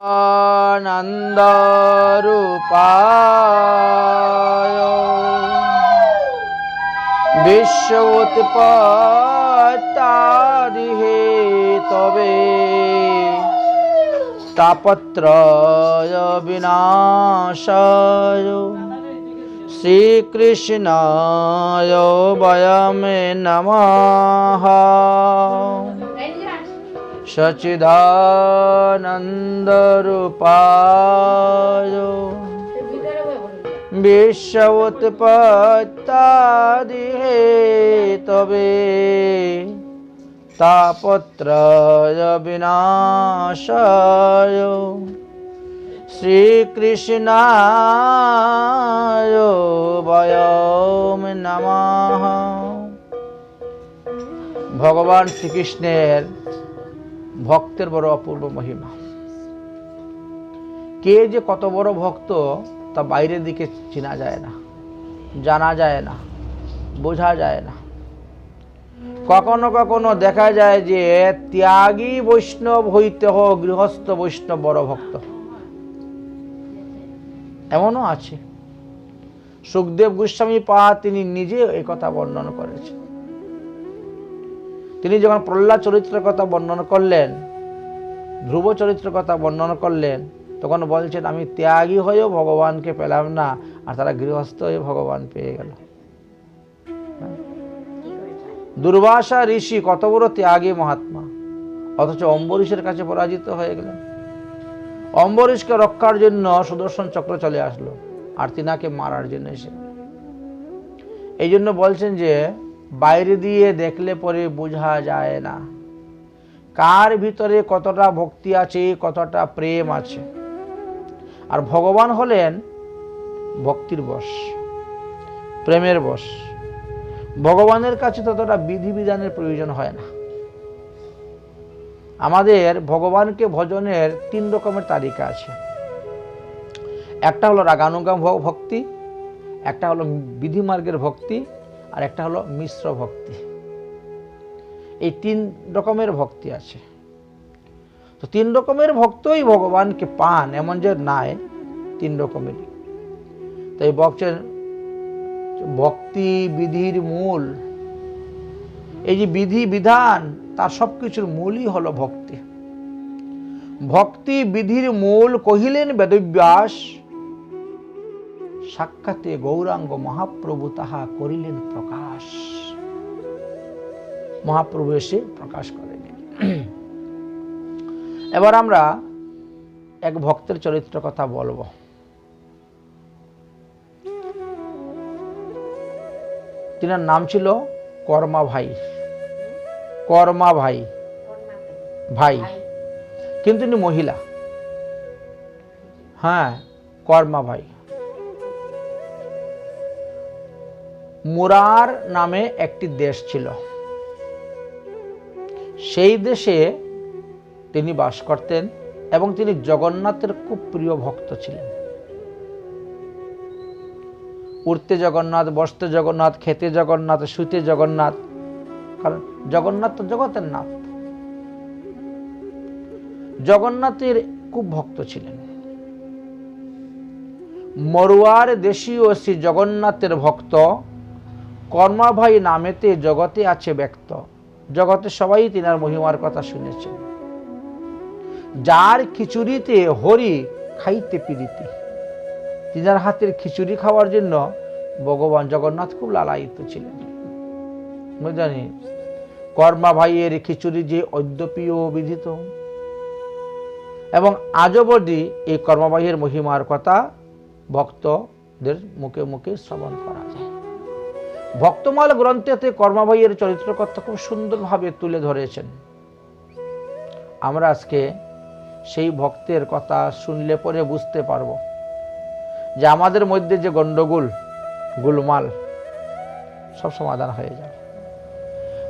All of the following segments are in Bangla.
আনন্দরূপায়। বিশ্ব উৎপত্তাদিহে তবে তাপত্রয় বিনাশায়। শ্রীকৃষ্ণায় বয়মে নমঃ সচিদানন্দরূপায়। বিশ্ব উৎপত্তাদিহে তবে তাপত্রয় বিনাশায় শ্রীকৃষ্ণায় বয়ম নমঃ। ভগবান শ্রীকৃষ্ণের ভক্তের বড় অপূর্ব মহিমা। কে যে কত বড় ভক্ত, তা বাইরের দিকে চেনা যায় না, জানা যায় না, বোঝা যায় না। কখনো কখনো দেখা যায় যে ত্যাগী বৈষ্ণব হইতে হোক গৃহস্থ বৈষ্ণব বড় ভক্ত। এমনও আছে। সুখদেব গোস্বামী পা তিনি নিজে এই কথা বর্ণন করেছেন। তিনি যখন প্রহ্লাদ চরিত্রের কথা বর্ণনা করলেন, ধ্রুব চরিত্রের কথা বর্ণনা করলেন, তখন বলছেন, আমি ত্যাগী হয়েও ভগবানকে পেলাম না, আর তারা গৃহস্থ হয়ে ভগবান পেয়ে গেল। দুর্বাসা ঋষি কত বড় ত্যাগী মহাত্মা, অথচ অম্বরীশের কাছে পরাজিত হয়ে গেলেন। অম্বরীশকে রক্ষার জন্য সুদর্শন চক্র চলে আসলো, আর তিনাকে মারার জন্য এসে এই জন্য বলছেন যে বাইরে দিয়ে দেখলে পরে বোঝা যায় না। কার ভিতরে কতটা ভক্তি আছে, কতটা প্রেম আছে। আর ভগবান হলেন ভক্তির বশ, প্রেমের বশ। ভগবানের কাছে ততটা বিধিবিধানের প্রয়োজন হয় না। আমাদের ভগবানকে ভজনের তিন রকমের তালিকা আছে। একটা হলো রাগানুগাম ভক্তি, একটা হলো বিধিমার্গের ভক্তি আর একটা হলো মিশ্র ভক্তি। এই তিন রকমের ভক্তি আছে। তো তিন রকমের ভক্তই ভগবানকে পান, এমন যে নাই তিন রকমেরই তাই বলছেন ভক্তি বিধির মূল, এই যে বিধি বিধান, তার সব কিছুর মূলই হলো ভক্তি। ভক্তি বিধির মূল কহিলেন বেদব্যাস, সাক্ষাতে গৌরাঙ্গ মহাপ্রভু তাহা করিলেন মহাপ্রভু এসে প্রকাশ করেন। এবার আমরা এক ভক্তের চরিত্র কথা বলব। তিনার নাম ছিল কর্মা ভাই। কর্মা ভাই। ভাই। কিন্তু তিনি মহিলা। হ্যাঁ কর্মা ভাই। মুরার নামে একটি দেশ ছিল। সেই দেশে তিনি বাস করতেন এবং তিনি জগন্নাথের খুব প্রিয় ভক্ত ছিলেন। উঠতে জগন্নাথ, বসতে জগন্নাথ, খেতে জগন্নাথ, শুতে জগন্নাথ, কারণ জগন্নাথ তো জগতের নাথ জগন্নাথের খুব ভক্ত ছিলেন। মরুয়ার দেশীয় শ্রী জগন্নাথের ভক্ত কর্মাভাই নামেতে জগতে আছে ব্যক্ত। জগতে সবাই তিনার মহিমার কথা শুনেছেন। যার খিচুড়িতে হরি, খাইতে পিরিতি তিনার হাতের খিচুড়ি খাওয়ার জন্য ভগবান জগন্নাথ খুব লালায়িত ছিলেন। জানি কর্মা ভাইয়ের খিচুড়ি যে অদ্যপীয় বিধিত। এবং আজবদি এই কর্মবাহীর মহিমার কথা ভক্তদের মুখে মুখে শ্রবণ করা যায়। ভক্তমাল গ্রন্থেতে কর্মাবাহীর চরিত্র কথা খুব সুন্দরভাবে তুলে ধরেছেন। আমরা আজকে সেই ভক্তের কথা শুনলে পরে বুঝতে পারব যে আমাদের মধ্যে যে গন্ডগোল গুলমাল সব সমাধান হয়ে যাবে।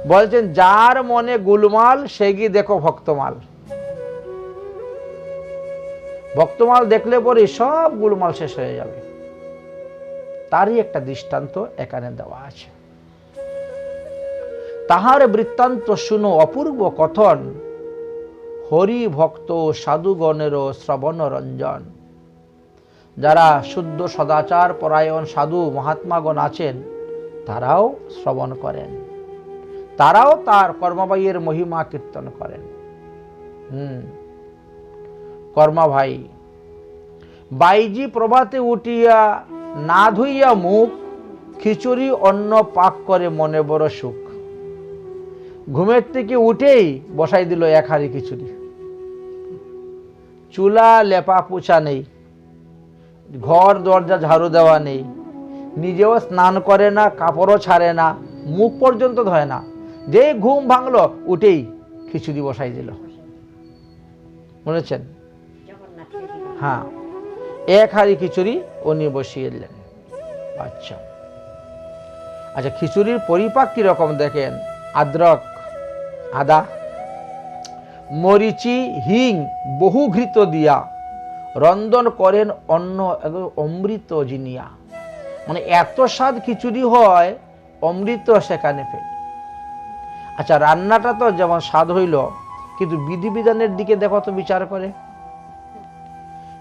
বলছেন, যার মনে গুলমাল, সে গিয়ে দেখো ভক্তমাল? ভক্তমাল দেখলে পরে সব গুলমাল শেষ হয়ে যাবে। তারই একটা দৃষ্টান্ত এখানে দেওয়া আছে। তাহার বৃত্তান্ত শুনো অপূর্ব কথন, হরি ভক্ত সাধুগণেরও শ্রবণ রঞ্জন। যারা শুদ্ধ সদাচার পরায়ণ সাধু মহাত্মাগণ আছেন, তারাও শ্রবণ করেন। তারাও তার কর্মবাইয়ের মহিমা কীর্তন করেন। হুম, কর্মা ভাই, বাইজি প্রভাতে উঠিয়া না ধুইয়া মুখ খিচুড়ি অন্ন পাক করে মনে বড় সুখ। ঘুমের থেকে উঠেই বসাই দিল এক হাড়ি খিচুড়ি। চুলা লেপা পোছা নেই ঘর দরজা ঝাড়ু দেওয়া নেই নিজেও স্নান করে না কাপড়ও ছাড়ে না মুখ পর্যন্ত ধয় না। যে ঘুম ভাঙলো উঠেই খিচুড়ি বসাই দিল। বুঝেছেন হ্যাঁ। এক হাড়ি খিচুড়ি উনি বসিয়ে দিলেন। আচ্ছা। আচ্ছা খিচুড়ির পরিপাক কীরকম দেখেন? আদ্রক, আদা, মরিচি, হিং বহু ঘৃত দিয়া রন্ধন করেন অন্য অমৃত জিনিয়া। মানে এত স্বাদ খিচুড়ি হয়, অমৃত সেখানে ফেল। আচ্ছা রান্নাটা তো যেমন স্বাদ হইল, কিন্তু বিধিবিধানের দিকে দেখো তো বিচার করে।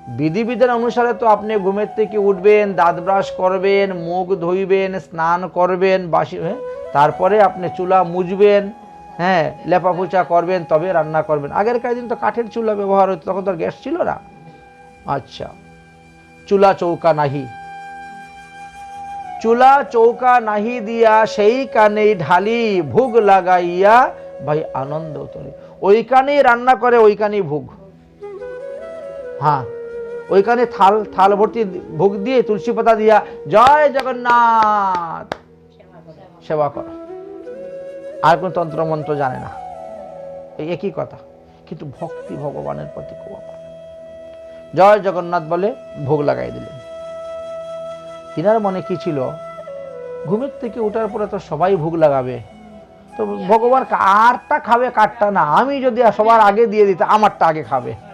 বিধিবিধান অনুসারে তো আপনি ঘুমের থেকে উঠবেন, দাঁত ব্রাশ করবেন, মুখ ধুইবেন, স্নান করবেন, বাসি হ্যাঁ? তারপরে আপনি চুলা মুজবেন হ্যাঁ? লেপাপোচা করবেন, তবে রান্না করবেন। আগেরকার দিন তো কাঠের চুলা ব্যবহার হতো, তখন তো গ্যাস ছিল না। আচ্ছা। চুলা চৌকা নাহি। চুলা চৌকা নাহি দিয়া সেই কানেই ঢালি ভোগ লাগাইয়া, ভাই আনন্দ তোলে। ওইখানেই রান্না করে, ওইখানেই ভোগ। হ্যাঁ। ওইখানে থাল থাল ভর্তি ভোগ দিয়ে, তুলসী পাতা দিয়া জয় জগন্নাথ। সেবা কর। আর কোন তন্ত্র মন্ত্র জানে না। এই একই কথা। কিন্তু ভক্তি ভগবানের প্রতি খুব। জয় জগন্নাথ বলে ভোগ লাগাই দিলেন। তিনার মনে কি ছিল? ঘুমের থেকে ওঠার পরে তো সবাই ভোগ লাগাবে। তো ভগবান কারটা খাবে, কারটা না। আমি যদি সবার আগে দিয়ে দিতে আমারটা আগে খাবে।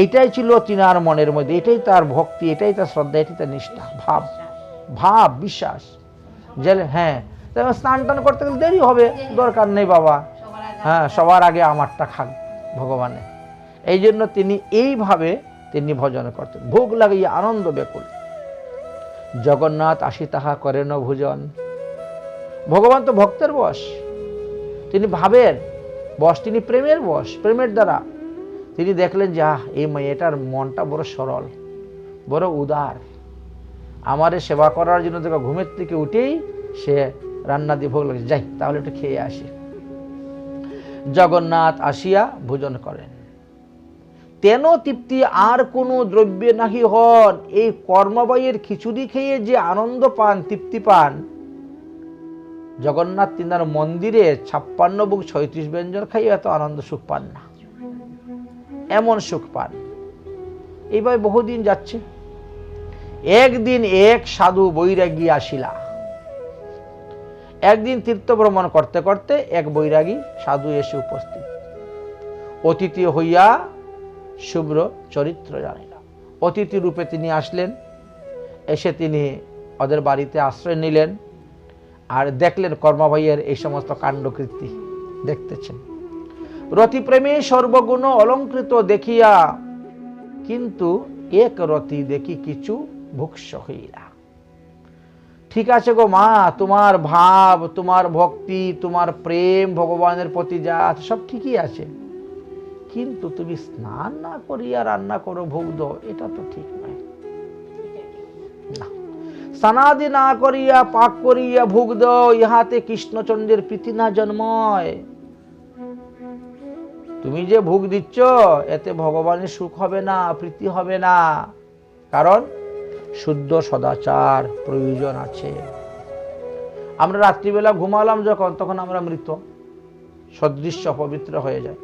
এইটাই ছিল তিনার মনের মধ্যে, এটাই তার ভক্তি, এটাই তার শ্রদ্ধা, এটাই তার নিষ্ঠা, ভাব ভাব, বিশ্বাস। যে হ্যাঁ স্নান টান করতে গেলে দেরি হবে, দরকার নেই বাবা। হ্যাঁ সবার আগে আমারটা খাক ভগবানে। এই জন্য তিনি এইভাবে তিনি ভজন করতেন। ভোগ লাগিয়ে আনন্দ বেকুল। জগন্নাথ আসি তাহা করেন ভোজন। ভগবান তো ভক্তের বশ। তিনি ভাবেন, বশ, তিনি প্রেমের বশ, প্রেমের দ্বারা তিনি দেখলেন যে, আহ, এই মেয়েটার মনটা বড় সরল, বড় উদার। আমারে সেবা করার জন্য দেখো ঘুমের থেকে উঠেই সে রান্না দিয়ে ভোগ লাগছে যাই, তাহলে একটু খেয়ে আসি। জগন্নাথ আসিয়া ভোজন করেন। তেন তৃপ্তি আর কোনো দ্রব্যে নাহি হন। এই কর্মবাইয়ের খিচুড়ি খেয়ে যে আনন্দ পান, তৃপ্তি পান। জগন্নাথ তিনার মন্দিরে ছাপ্পান্ন বুক ছয়ত্রিশ ব্যঞ্জন খাইয়ে এত আনন্দ সুখ পান না। এমন সুখ পান। এইভাবে বহুদিন যাচ্ছে। একদিন এক সাধু বৈরাগী আসিলা। একদিন তীর্থ ভ্রমণ করতে করতে এক বৈরাগী সাধু এসে উপস্থিত। অতিথি হইয়া শুভ্র চরিত্র জানিলা। অতিথি রূপে তিনি আসলেন। এসে তিনি ওদের বাড়িতে আশ্রয় নিলেন। আর দেখলেন কর্মাভাইয়ের এই সমস্ত কাণ্ডকীর্তি দেখতেছেন। রতিপ্রেমী সর্বগুণ অলঙ্কৃত দেখিয়া, কিন্তু এক রতি দেখি কিছু ভুক্স হইলা ঠিক আছে গো মা, তোমার ভাব, তোমার ভক্তি, তোমার প্রেম, ভগবানের প্রতি যা সব ঠিকই আছে। কিন্তু তুমি স্নান না করিয়া রান্না করো ভোগ দাও এটা তো ঠিক নয়। স্নানাদি না করিয়া, পাক করিয়া ভোগ ইহাতে কৃষ্ণচন্দ্রের প্রীতি না জন্ময়। তুমি যে ভোগ দিচ্ছ, এতে ভগবানের সুখ হবে না, প্রীতি হবে না। কারণ শুদ্ধ সদাচার প্রয়োজন আছে। আমরা রাত্রিবেলা ঘুমালাম যখন, তখন আমরা মৃত। সদৃশ্য পবিত্র হয়ে যায়।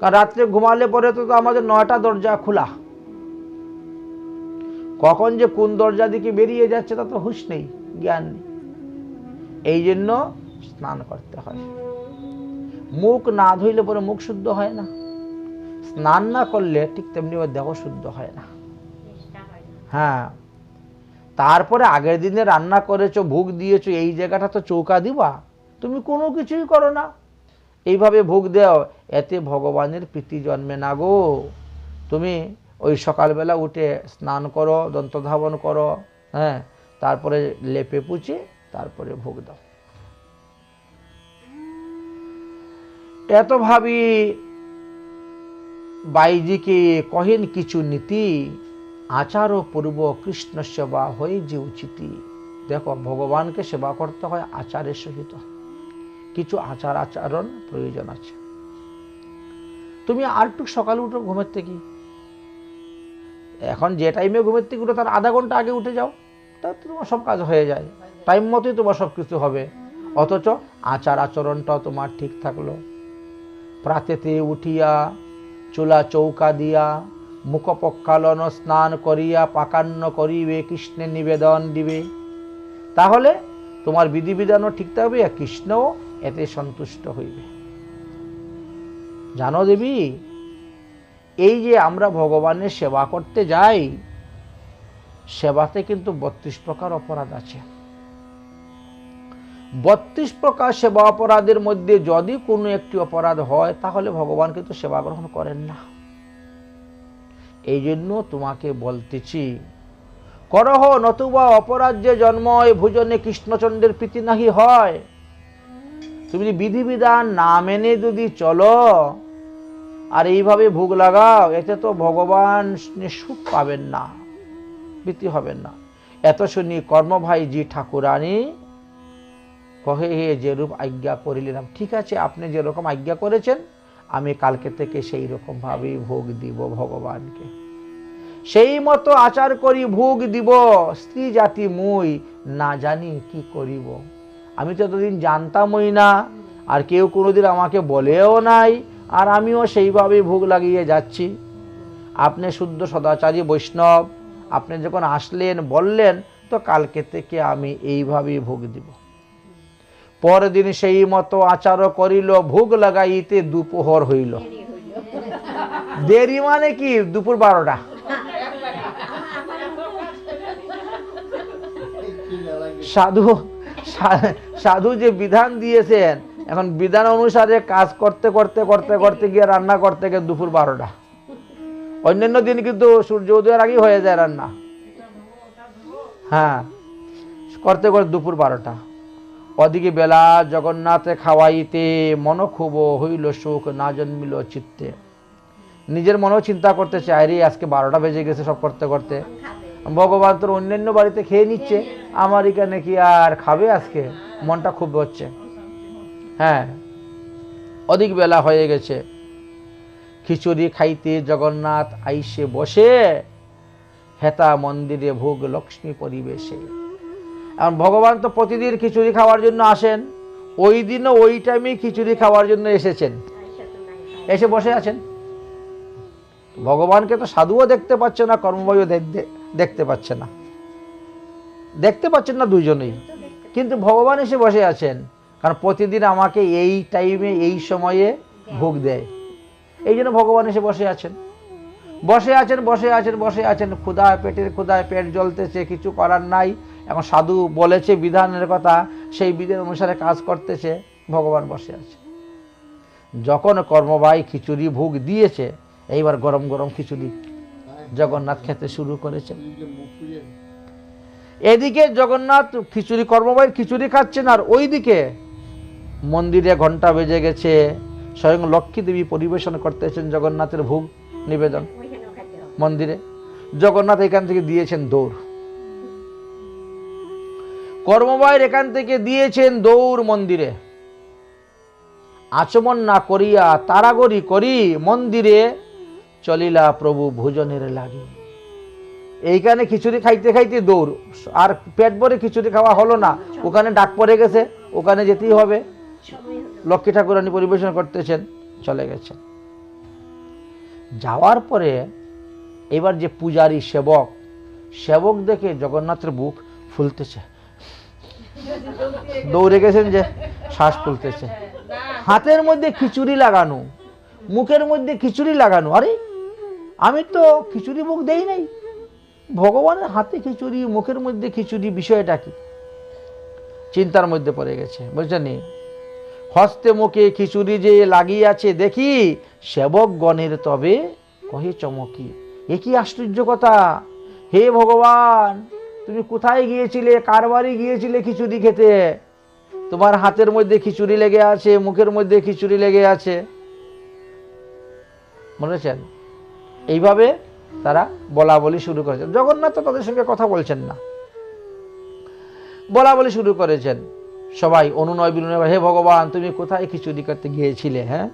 কারণ রাত্রে ঘুমালে পরে তো আমাদের নয়টা দরজা খোলা। কখন যে কোন দরজা দিকে বেরিয়ে যাচ্ছে, তা তো হুশ নেই, জ্ঞান নেই। এই জন্য স্নান করতে হয়। মুখ না ধুইলে পরে মুখ শুদ্ধ হয় না। স্নান না করলে ঠিক তেমনি ওর দেহ শুদ্ধ হয় না। হ্যাঁ। তারপরে আগের দিনে রান্না করেছ, ভোগ দিয়েছ, এই জায়গাটা তো চৌকা দিবা। তুমি কোনো কিছুই করো না। এইভাবে ভোগ দেও, এতে ভগবানের প্রীতি জন্মে না গো। তুমি ওই সকালবেলা উঠে স্নান করো, দন্তধাবন করো হ্যাঁ তারপরে লেপে পুচে, তারপরে ভোগ দাও। এত ভাবি। বাইজিকে কহেন কিছু নীতি আচার পূর্ব কৃষ্ণ সেবা হয়ে যে উচিতি। দেখো, ভগবানকে সেবা করতে হয় আচারের সহিত। কিছু আচার আচরণ প্রয়োজন আছে। তুমি আরটুক সকালে উঠো, ঘুমের থেকে। এখন যে টাইমে ঘুমের থেকে উঠো, তার আধা ঘণ্টা আগে উঠে যাও। তাতে তোমার সব কাজ হয়ে যায়। টাইম মতোই তোমার সব কিছু হবে। অথচ আচার আচরণটাও তোমার ঠিক থাকল। প্রাতেতে উঠিয়া চুলা চৌকা দিয়া মুখ পক্ষালন স্নান করিয়া পাকান্ন করিবে কৃষ্ণের নিবেদন দিবে। তাহলে তোমার বিধিবিধানও ঠিক থাকবে, আর কৃষ্ণও এতে সন্তুষ্ট হইবে। জানো দেবী, এই যে আমরা ভগবানের সেবা করতে যাই, সেবাতে কিন্তু বত্রিশ প্রকার অপরাধ আছে। বত্রিশ প্রকার সেবা অপরাধের মধ্যে যদি কোনো একটি অপরাধ হয়, তাহলে ভগবান কিন্তু সেবা গ্রহণ করেন না। এই জন্য তোমাকে বলতেছি, করহ নতুবা অপরাধ যে জন্ময় ভোজনে কৃষ্ণচন্দ্রের প্রীতি নাহি হয়। তুমি যদি বিধিবিধান না মেনে যদি চলো, আর এইভাবে ভোগ লাগাও, এতে তো ভগবান সুখ পাবেন না, প্রীতি হবেন না। এত শুনি কর্মভাই জি ঠাকুরানী কহে, হে যেরূপ আজ্ঞা করিলাম। ঠিক আছে, আপনি যেরকম আজ্ঞা করেছেন, আমি কালকে থেকে সেই রকমভাবেই ভোগ দিব ভগবানকে। সেই মতো আচার করি, ভোগ দিব, স্ত্রী জাতি মুই না জানি কি করিব। আমি তো এতদিন জানতামই না, আর কেউ কোনোদিন আমাকে বলেও নাই, আর আমিও সেইভাবে ভোগ লাগিয়ে যাচ্ছি। আপনি শুদ্ধ সদাচারী বৈষ্ণব, আপনি যখন আসলেন, বললেন, তো কালকে থেকে আমি এইভাবেই ভোগ দিব। পরদিন সেই মতো আচার করিল, ভোগ লাগাইতে দুপোহর হইল। দেরি মানে কি? দুপুর বারোটা। সাধু সাধু যে বিধান দিয়েছেন, এখন বিধান অনুসারে কাজ করতে করতে করতে করতে গিয়ে রান্না করতে গিয়ে দুপুর বারোটা। অন্যান্য দিন কিন্তু সূর্য উদয়ের আগেই হয়ে যায় রান্না। হ্যাঁ করতে করতে দুপুর বারোটা। ওদিকে বেলা জগন্নাথে খাওয়াইতে মন খুব হইল সুখ, না জন্মিল চিত্তে। নিজের মনেও চিন্তা করতে চাই রে, আজকে বারোটা বেজে গেছে সব করতে করতে। ভগবান তোর অন্যান্য বাড়িতে খেয়ে নিচ্ছে, আমার এখানে কি আর খাবে আজকে? মনটা খুব হচ্ছে। হ্যাঁ অধিক বেলা হয়ে গেছে। খিচুড়ি খাইতে জগন্নাথ আইসে বসে, হেতা মন্দিরে ভোগ লক্ষ্মী পরিবেশে। এখন ভগবান তো প্রতিদিন খিচুড়ি খাওয়ার জন্য আসেন। ওই দিনও ওই টাইমেই খিচুড়ি খাওয়ার জন্য এসেছেন। এসে বসে আছেন। ভগবানকে তো সাধুও দেখতে পাচ্ছে না কর্মবায়ু দেখতে পাচ্ছে না। দেখতে পাচ্ছেন না দুজনেই। কিন্তু ভগবান এসে বসে আছেন, কারণ প্রতিদিন আমাকে এই টাইমে, এই সময়ে ভোগ দেয়। এই জন্য ভগবান এসে বসে আছেন। বসে আছেন বসে আছেন বসে আছেন। ক্ষুধায় পেটের, ক্ষুধায় পেট জ্বলতেছে, কিছু করার নাই। এখন সাধু বলেছে, বিধানের কথা, সেই বিধান অনুসারে কাজ করতেছে, ভগবান বসে আছে। যখন কর্মবাই খিচুড়ি ভোগ দিয়েছে, এইবার গরম গরম খিচুড়ি জগন্নাথ খেতে শুরু করেছে। এদিকে জগন্নাথ খিচুড়ি, কর্মবাই খিচুড়ি খাচ্ছেন, আর ওইদিকে মন্দিরে ঘণ্টা বেজে গেছে, স্বয়ং লক্ষ্মী দেবী পরিবেশন করতেছেন জগন্নাথের ভোগ নিবেদন মন্দিরে। জগন্নাথ এখান থেকে দিয়েছেন দৌড়। কর্মবায়ের এখান থেকে দিয়েছেন দৌড় মন্দিরে। আচমন না করিয়া তারাগরি করি মন্দিরে চলিলা প্রভু ভোজনের লাগি। এইখানে খিচুড়ি খাইতে খাইতে দৌড়। আর পেট ভরে খিচুড়ি খাওয়া হলো না। ওখানে ডাক পড়ে গেছে, ওখানে যেতেই হবে। লক্ষ্মী ঠাকুরানী পরিবেশন করতেছেন, চলে গেছেন। যাওয়ার পরে এবার যে পূজারী সেবক সেবক দেখে জগন্নাথের বুক ফুলতেছে। দৌড়ে গেছেন যে শ্বাস ফুলতেছে হাতের মধ্যে খিচুড়ি লাগানো, মুখের মধ্যে খিচুড়ি লাগানো। আরে, আমি তো খিচুড়ি মুখ দেই নাই। ভগবানের হাতে খিচুড়ি, মুখের মধ্যে খিচুড়ি বিষয়টা কি? চিন্তার মধ্যে পড়ে গেছে বুঝলেন হস্তে মুখে খিচুড়ি যে লাগিয়াছে, দেখি সেবকগণের তবে কহে চমকি। এ কি আশ্চর্য কথা? হে ভগবান! তুমি কোথায় গিয়েছিলে? কার বাড়ি গিয়েছিলে খিচুড়ি খেতে? তোমার হাতের মধ্যে খিচুড়ি লেগে আছে, মুখের মধ্যে খিচুড়ি লেগে আছে। বলেছেন? এইভাবে তারা বলা বলি শুরু করেছেন। জগন্নাথ তো তাদের সঙ্গে কথা বলছেন না। বলা বলি শুরু করেছেন। সবাই অনুনয় বিনয় হে ভগবান, তুমি কোথায় খিচুড়ি করতে গিয়েছিলে হ্যাঁ?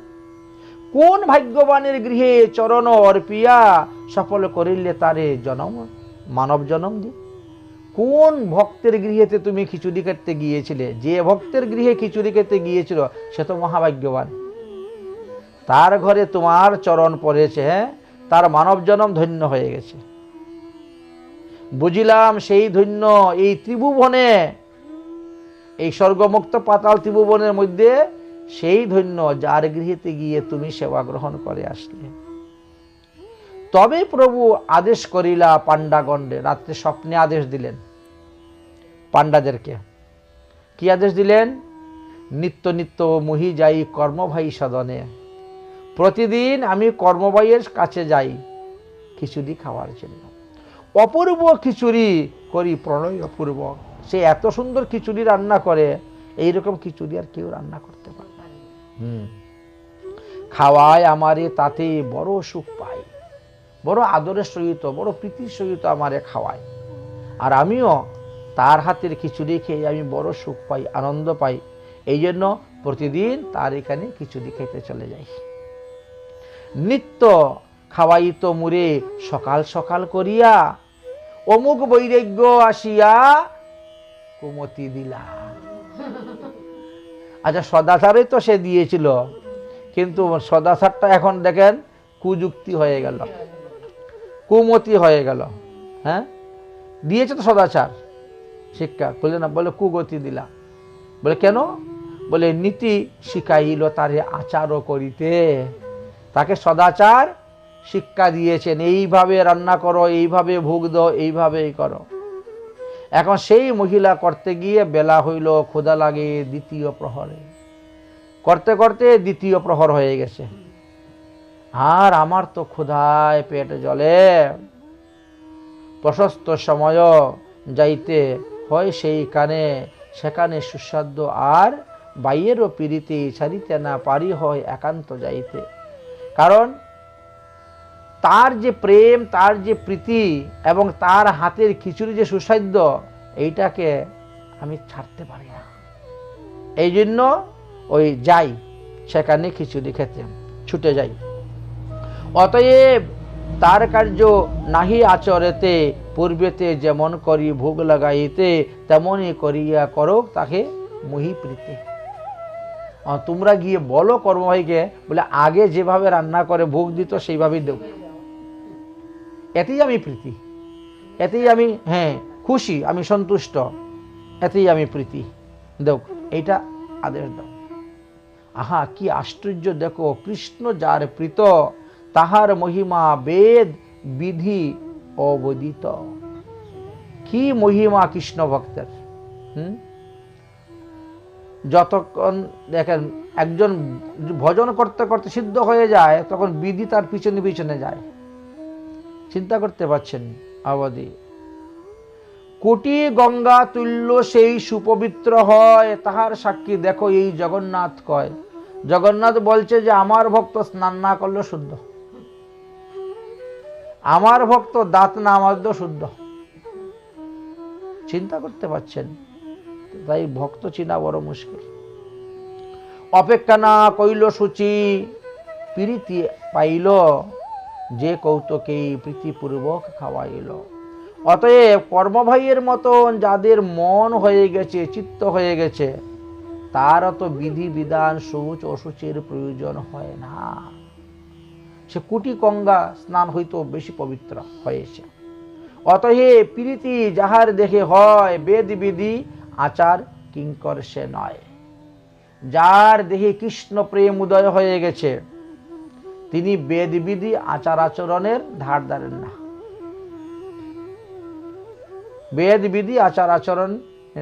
কোন ভাগ্যবানের গৃহে চরণ অর্পিয়া, সফল করিলে তারে জনম, মানব জনম দি? কোন ভক্তের গৃহেতে তুমি খিচুড়ি করতে গিয়েছিলে? যে ভক্তের গৃহে খিচুড়ি করতে গিয়েছিল, সে তো মহাভাগ্যবান। তার ঘরে তোমার চরণ পড়েছে হ্যাঁ? তার মানব জনম ধন্য হয়ে গেছে। বুঝিলাম সেই ধন্য এই ত্রিভুবনে, এই স্বর্গমুক্ত পাতাল ত্রিভুবনের মধ্যে সেই ধন্য যার গৃহেতে গিয়ে তুমি সেবা গ্রহণ করে আসলে। তবে প্রভু আদেশ করিলা পাণ্ডাগণ্ডে রাত্রে স্বপ্নে আদেশ দিলেন। পাণ্ডাদেরকে। কি আদেশ দিলেন? নিত্য নিত্য মুহি যাই কর্মভাই সদনে। প্রতিদিন আমি কর্মবাইয়ের কাছে যাই খিচুড়ি খাওয়ার জন্য। অপূর্ব খিচুড়ি করি, প্রণয় অপূর্ব। সে এত সুন্দর খিচুড়ি রান্না করে, এইরকম খিচুড়ি আর কেউ রান্না করতে পারে হুম। খাওয়ায় আমারে, তাতে বড় সুখ পাই বড় আদরের সহিত, বড় প্রীতির সহিত আমারে খাওয়ায়। আর আমিও তার হাতের খিচুড়ি খেয়ে আমি বড় সুখ পাই, আনন্দ পাই। এই জন্য প্রতিদিন তার এখানে খিচুড়ি খেতে চলে যাই। নিত্য খাওয়াইত মুরে সকাল সকাল করিয়া অমুক বৈরাগ্য আসিয়া কুমতি দিলা আচ্ছা সদাচারে তো সে দিয়েছিল, কিন্তু সদাচারটা এখন দেখেন কুযুক্তি হয়ে গেল। কুমতি হয়ে গেল হ্যাঁ? দিয়েছে তো সদাচার। শিক্ষা। বলে না, বলে, কুগতি দিলা বলে, কেন? বলে, নীতি শিখাইল তারে আচারও করিতে। তাকে সদাচার শিক্ষা দিয়েছেন। এইভাবে রান্না করো, এইভাবে ভোগ দাও, এইভাবেই করো। এখন সেই মহিলা করতে গিয়ে বেলা হইল, ক্ষুধা লাগে, দ্বিতীয় প্রহরে। করতে করতে দ্বিতীয় প্রহর হয়ে গেছে। আর আমার তো ক্ষুধায় পেট জ্বলে। প্রশস্ত সময় যাইতে হয় সেই কানে সেখানে সুস্বাদ্য আর বাইয়েরও পিড়িতে ছাড়িতে না পারি হয় একান্ত যাইতে। কারণ তার যে প্রেম, তার যে প্রীতি এবং তার হাতের খিচুড়ি যে সুসাধ্য এইটাকে আমি ছাড়তে পারি না। এই জন্য ওই যাই সেখানে খিচুড়ি খেতে, ছুটে যাই। অতএব তার কার্য নাহি আচরেতে, পূর্বেতে যেমন করি ভোগ লাগাইতে, তেমনই করিয়া করো তাকে মহি প্রীতি তোমরা গিয়ে বলো কর্মভাইকে, বলে আগে যেভাবে রান্না করে ভোগ দিত সেইভাবেই দেব। এতেই আমি প্রীতি। এতেই আমি হ্যাঁ খুশি, আমি সন্তুষ্ট। এতেই আমি প্রীতি। দেখ, এইটা আদেশ দাও। আহা, কি আশ্চর্য, দেখো, কৃষ্ণ যার প্রীত তাহার মহিমা বেদ বিধি অবদিত। কি মহিমা কৃষ্ণ ভক্তের? হুম? যতক্ষণ দেখেন, একজন ভজন করতে করতে সিদ্ধ হয়ে যায়, তখন বিধি তার পিছনে পিছনে যায়। চিন্তা করতে পারছেন আবাদি? কোটি গঙ্গা তুল্য সেই সুপবিত্র হয়, তাহার সাক্ষী দেখো এই জগন্নাথ কয়। জগন্নাথ বলছে যে, আমার ভক্ত স্নান না করলেও শুদ্ধ। আমার ভক্ত দাঁত না মাজলেও শুদ্ধ। চিন্তা করতে পারছেন? তাই ভক্ত চিনা বড় মুশকিল। অপেক্ষা না কইল সূচি, প্রীতি পাইল, যে কৌতুকেই প্রীতিপূর্বক খাওয়াইল। অতএব কর্মভাইয়ের মতন যাদের মন হয়ে গেছে, চিত্ত হয়ে গেছে, তার অত বিধি বিধান সূচ অসুচির প্রয়োজন হয় না। সে কুটি গঙ্গা স্নান হইতো বেশি পবিত্র হয়েছে অতএব প্রীতি যাহার দেখে হয়, বেদ বিধি আচার কিঙ্কর সে নয়। যার দেহে কৃষ্ণ প্রেম উদয় হয়ে গেছে, তিনি বেদ বিধি আচার আচরণের ধার ধারেন না। বেদ বিধি আচার আচরণ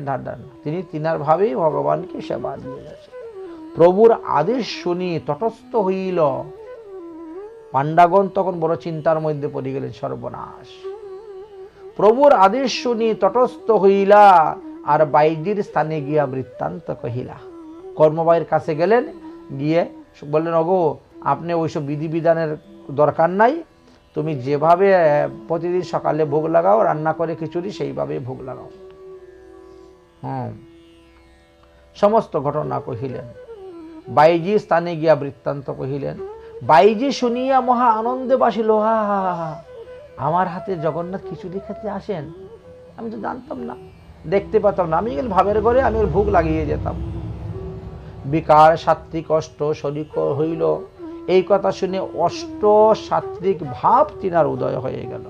ধার ধারেন না। তিনি তিনার ভাবেই ভগবানকে সেবা দিয়ে গেছে প্রভুর আদেশ শুনি তটস্থ হইল। পাণ্ডাগণ তখন বড় চিন্তার মধ্যে পড়ে গেলেন, সর্বনাশ। প্রভুর আদেশ শুনি তটস্থ হইলা, আর বাইজির স্থানে গিয়া বৃত্তান্ত কহিলা। কর্মবাইয়ের কাছে গেলেন, গিয়ে বললেন, ওগো, আপনি ওইসব বিধিবিধানের দরকার নাই। তুমি যেভাবে প্রতিদিন সকালে ভোগ লাগাও, রান্না করে খিচুড়ি সেইভাবে ভোগ লাগাও। হুম সমস্ত ঘটনা কহিলেন। বাইজি স্থানে গিয়া বৃত্তান্ত কহিলেন বাইজি শুনিয়া মহা আনন্দে বাসিল, হা হা হা হা। আমার হাতে জগন্নাথ খিচুড়ি খেতে আসেন? আমি তো জানতাম না, দেখতে পেতাম না। আমি গেলে ভাবের ঘরে আমি ওর ভোগ লাগিয়ে যেতাম। বিকার সাত্বিক অষ্ট শরিক হইল। এই কথা শুনে অষ্ট সাত্বিক ভাব তিনার উদয় হয়ে গেল।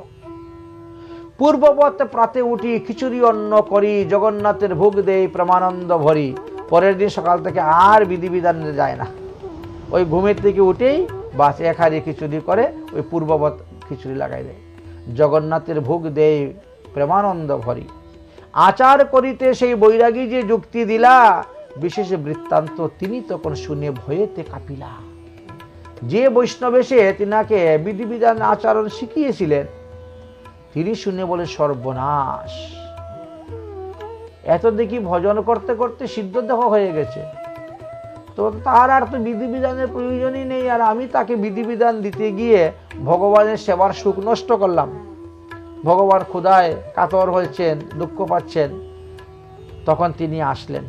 পূর্ববত প্রাতে উঠি খিচুড়ি অন্ন করি, জগন্নাথের ভোগ দেই, প্রমানন্দ ভরি। পরের দিন সকাল থেকে আর বিধিবিধান যায় না। ওই ঘুমের থেকে উঠেই বাস এক হাড়ি খিচুড়ি করে, ওই পূর্ববত খিচুড়ি লাগাই দেয়। জগন্নাথের ভোগ দেয় প্রেমানন্দ ভরি। আচার করিতে সেই বৈরাগী যে যুক্তি দিলা, বিশেষ বৃত্তান্ত তিনি তখন শুনে ভয়েতে কাঁপিলা। যে বৈষ্ণবেশে তিনাকে বিধিবিধান আচরণ শিখিয়েছিলেন, তিনি শুনে বলে, সর্বনাশ। এত দেখি ভজন করতে করতে সিদ্ধ দেহ হয়ে গেছে। তো তার আর তো বিধিবিধানের প্রয়োজনই নেই, আর আমি তাকে বিধিবিধান দিতে গিয়ে ভগবানের সেবার সুখ নষ্ট করলাম। ভগবান ক্ষুদায় কাতর হয়েছেন, দুঃখ পাচ্ছেন। তখন তিনি আসলেন।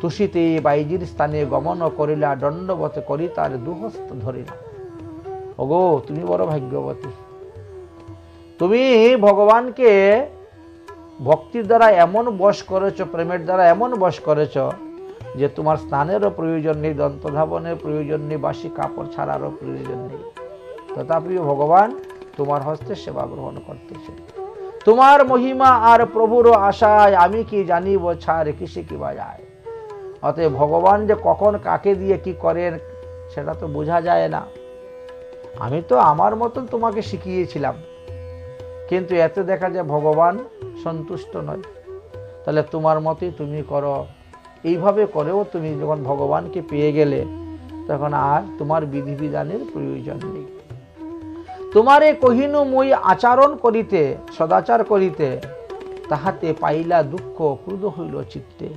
তুষিতে বাইজির স্থানে গমন করিলা দণ্ডবত করি তার দুহস্ত ধরিলা ওগো, তুমি বড় ভাগ্যবতী। তুমি ভগবানকে ভক্তির দ্বারা এমন বশ করেছ, প্রেমের দ্বারা এমন বশ করেছ যে তোমার স্নানেরও প্রয়োজন নেই, দন্তধাবনের প্রয়োজন নেই, বাসি কাপড় ছাড়ারও প্রয়োজন নেই। তথাপি ভগবান তোমার হস্তে সেবা গ্রহণ করতেছে। তোমার মহিমা আর প্রভুর আশায় আমি কি জানিব, ছাড় কিসে কি বাজায়? অতএব ভগবান যে কখন কাকে দিয়ে কি করেন, সেটা তো বোঝা যায় না। আমি তো আমার মতন তোমাকে শিখিয়েছিলাম। কিন্তু এতে দেখা যায় ভগবান সন্তুষ্ট নয়। তাহলে তোমার মতোই তুমি করো। এইভাবে করেও তুমি যখন ভগবানকে পেয়ে গেলে, তখন আর তোমার বিধিবিধানের প্রয়োজন নেই। তোমারে কহিনু মই আচরণ করিতে, সদাচার করিতে, তাহাতে পাইলা দুঃখ ক্রুদ্ধ হইল চিত্তে।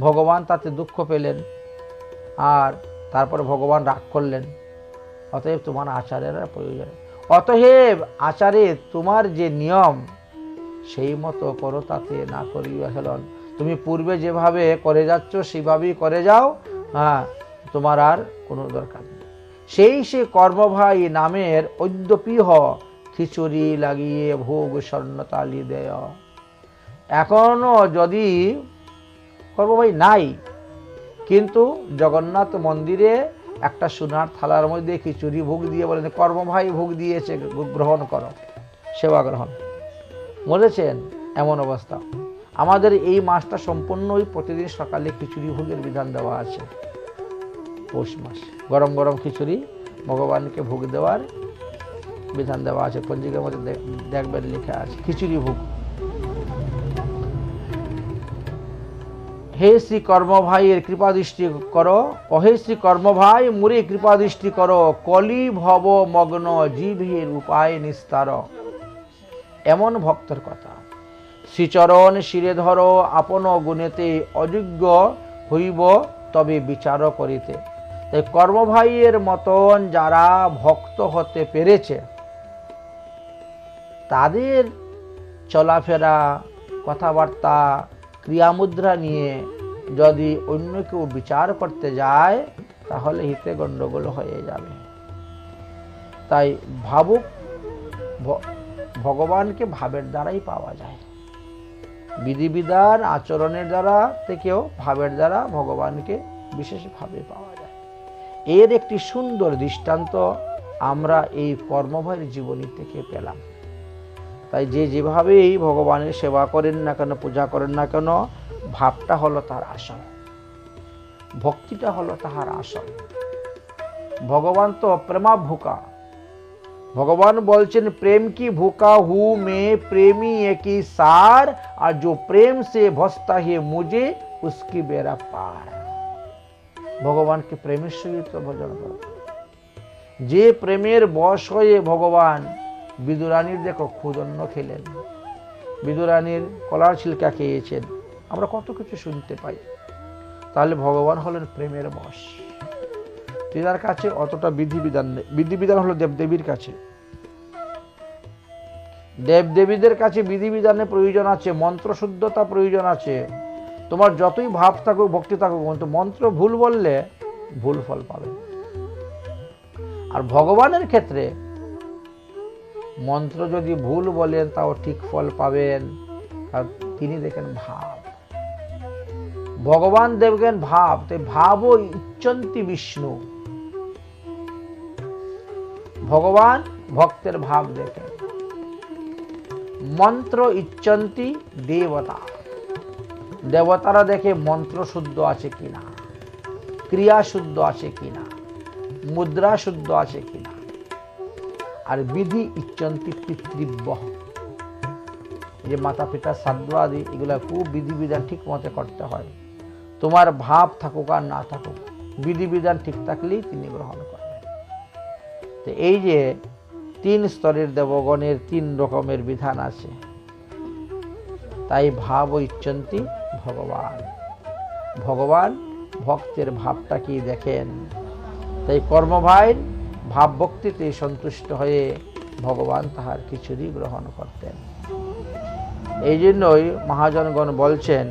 ভগবান তাতে দুঃখ পেলেন, আর তারপরে ভগবান রাগ করলেন। অতএব তোমার আচারের প্রয়োজন। অতএব আচারে তোমার যে নিয়ম, সেই মতো করো তাতে না করিয়া হেলন। তুমি পূর্বে যেভাবে করে যাচ্ছ, সেভাবেই করে যাও। হ্যাঁ তোমার আর কোনো দরকার নেই। সেই সে কর্মভাই নামের অদ্যপিহ খিচুড়ি লাগিয়ে ভোগ স্বর্ণতালি দেয়। এখনও যদি কর্মভাই নাই, কিন্তু জগন্নাথ মন্দিরে একটা সোনার থালার মধ্যে খিচুড়ি ভোগ দিয়ে বলেন, কর্মভাই ভোগ দিয়েছে, গ্রহণ করো, সেবা গ্রহণ বলেছেন, এমন অবস্থা। আমাদের এই মাসটা সম্পূর্ণই প্রতিদিন সকালে খিচুড়ি ভোগের বিধান দেওয়া আছে। পৌষ মাস। গরম গরম খিচুড়ি ভগবানকে ভোগ দেওয়ার বিধান দেওয়া আছে। পঞ্জিকার মধ্যে দেখবেন লেখা আছে, খিচুড়ি ভোগ। হে শ্রী কর্মভাইয়ের কৃপা দৃষ্টি করো। অহে শ্রী কর্মভাই, মুরে কৃপা দৃষ্টি করো। কলি ভব মগ্ন, জীবের উপায় নিস্তার। এমন ভক্তর কথা। শ্রীচরণ শিরে ধরো, আপন গুণেতে অযোগ্য হইব তবে বিচার করিতে। তাই কর্মভাইয়ের মতন যারা ভক্ত হতে পেরেছে, তাদের চলাফেরা, কথাবার্তা, ক্রিয়ামুদ্রা নিয়ে যদি অন্য কেউ বিচার করতে যায়, তাহলে হিতে গণ্ডগোল হয়ে যাবে। তাই ভাবুক ভগবানকে ভাবের দ্বারাই পাওয়া যায়। বিধিবিধান আচরণের দ্বারা থেকেও ভাবের দ্বারা ভগবানকে বিশেষভাবে পাওয়া যায়। এর একটি সুন্দর দৃষ্টান্ত আমরা এই কর্মভয়ের জীবনী থেকে পেলাম। তাই যে যেভাবেই ভগবানের সেবা করেন না কেন, পূজা করেন না কেন, ভাবটা হলো তার আসল। ভক্তিটা হলো তাহার আসল। ভগবান তো প্রেমা ভুকা ভগবান বলছেন, প্রেম কি ভোকা হু মে প্রেমী একই সার, আর যো প্রেম সে ভস্তা হে মুজে, উসকি বেড়া পার। ভগবানকে প্রেমের সহিত ভজন কর যে প্রেমের বশ হয়ে ভগবান বিদুরানীর দেখো ক্ষুদন্য খেলেন। বিদুরানীর কলার ছিলকা খেয়েছেন। আমরা কত কিছু শুনতে পাই। তাহলে ভগবান হলেন প্রেমের বশ। তেনার কাছে অতটা বিধিবিধান নেই। বিধিবিধান হলো দেবদেবীর কাছে। দেবদেবীদের কাছে বিধিবিধানের প্রয়োজন আছে মন্ত্র শুদ্ধতা প্রয়োজন আছে। তোমার যতই ভাব থাকুক, ভক্তি থাকুক, কিন্তু মন্ত্র ভুল বললে ভুল ফল পাবে। আর ভগবানের ক্ষেত্রে মন্ত্র যদি ভুল বলেন, তাও ঠিক ফল পাবেন। আর তিনি দেখেন ভাব। ভগবান দেখবেন ভাব, তাই ভাবও ইচ্ছন্তি বিষ্ণু। ভগবান ভক্তের ভাব দেখেন মন্ত্র ইচ্ছন্তি দেবতা। দেবতারা দেখে মন্ত্র শুদ্ধ আছে কিনা, ক্রিয়া শুদ্ধ আছে কিনা, মুদ্রা শুদ্ধ আছে কিনা, আর বিধি ইচ্ছন্তি পিতৃব্য। যে মাতা পিতা শ্রাদ্ধ আদি, এগুলো খুব বিধিবিধান ঠিক মতে করতে হয়। তোমার ভাব থাকুক আর না থাকুক, বিধিবিধান ঠিক থাকলেই তিনি গ্রহণ করবেন তো এই যে তিন স্তরের দেবগণের তিন রকমের বিধান আছে। তাই ভাব ইচ্ছন্তি ভগবান। ভগবান ভক্তের ভাবটা কি দেখেন? তাই কর্মভাইন ভাব ভক্তিতে সন্তুষ্ট হয়ে ভগবান তাহার কিছুরই গ্রহণ করতেন। এই জন্যই মহাজনগণ বলছেন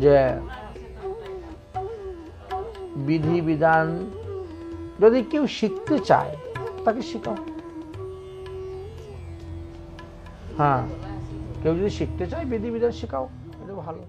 যে বিধি বিধান যদি কেউ শিখতে চায় তাকে শেখাও। হ্যাঁ। কেউ যদি শিখতে চায় বিধি বিধান শেখাও এটা ভালো।